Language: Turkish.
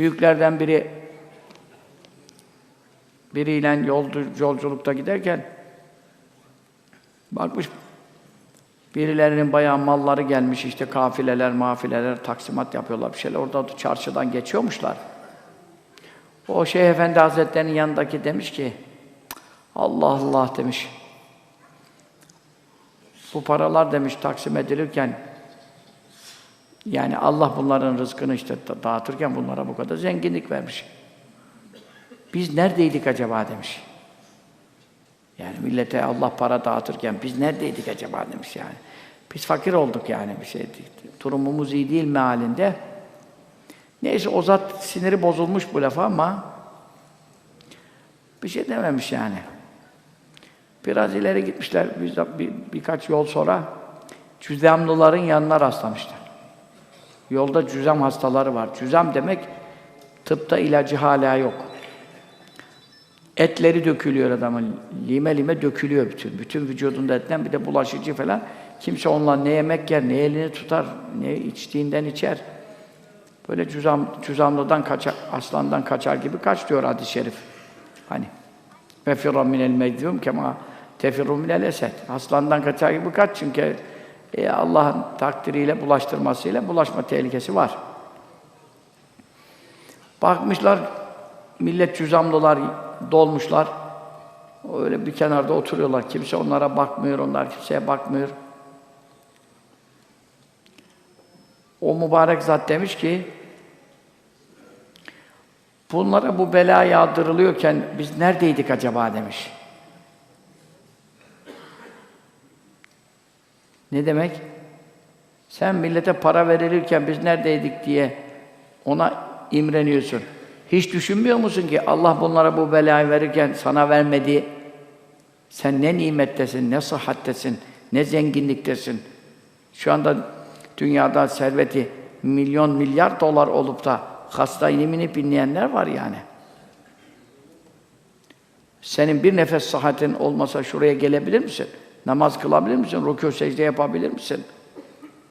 Büyüklerden biri biriyle yolcu, yolculukta giderken bakmış birilerinin bayağı malları gelmiş işte kafileler, mafileler taksimat yapıyorlar bir şeyler. Orada da çarşıdan geçiyormuşlar. O Şeyh Efendi Hazretleri'nin yanındaki demiş ki Allah Allah demiş. Bu paralar demiş taksim edilirken yani Allah bunların rızkını işte da- dağıtırken bunlara bu kadar zenginlik vermiş. Biz neredeydik acaba demiş. Yani millete Allah para dağıtırken biz neredeydik acaba demiş yani. Biz fakir olduk yani bir şey değil. Durumumuz iyi değil mealinde. Neyse o zat siniri bozulmuş bu lafa ama bir şey dememiş yani. Biraz ileri gitmişler, de bir, birkaç yol sonra cüzamlıların yanına rastlamışlar. Yolda cüzam hastaları var. Cüzam demek tıpta ilacı hala yok. Etleri dökülüyor adamın. Lime lime dökülüyor bütün. Bütün vücudunda etten bir de bulaşıcı falan. Kimse onunla ne yemek yer, ne elini tutar, ne içtiğinden içer. Böyle cüzam, cüzamlıdan kaçar, aslandan kaçar gibi kaç diyor hadis-i şerif. Hani ve firra minel mecdum kema tefirru minel esed. Aslandan kaçar gibi kaç çünkü e, Allah'ın takdiriyle bulaştırmasıyla bulaşma tehlikesi var. Bakmışlar millet cüzamlılar dolmuşlar. Öyle bir kenarda oturuyorlar. Kimse onlara bakmıyor, onlar kimseye bakmıyor. O mübarek zat demiş ki Bunlara bu bela yağdırılıyorken biz neredeydik acaba demiş. Ne demek? Sen millete para verilirken biz neredeydik diye ona imreniyorsun. Hiç düşünmüyor musun ki Allah bunlara bu belayı verirken sana vermedi. Sen ne nimettesin, ne sıhhattesin, ne zenginliktesin. Şu anda dünyada serveti milyon milyar dolar olup da hasta inimini dinleyenler var yani. Senin bir nefes sıhhatin olmasa şuraya gelebilir misin? Namaz kılabilir misin? Rükû secde yapabilir misin?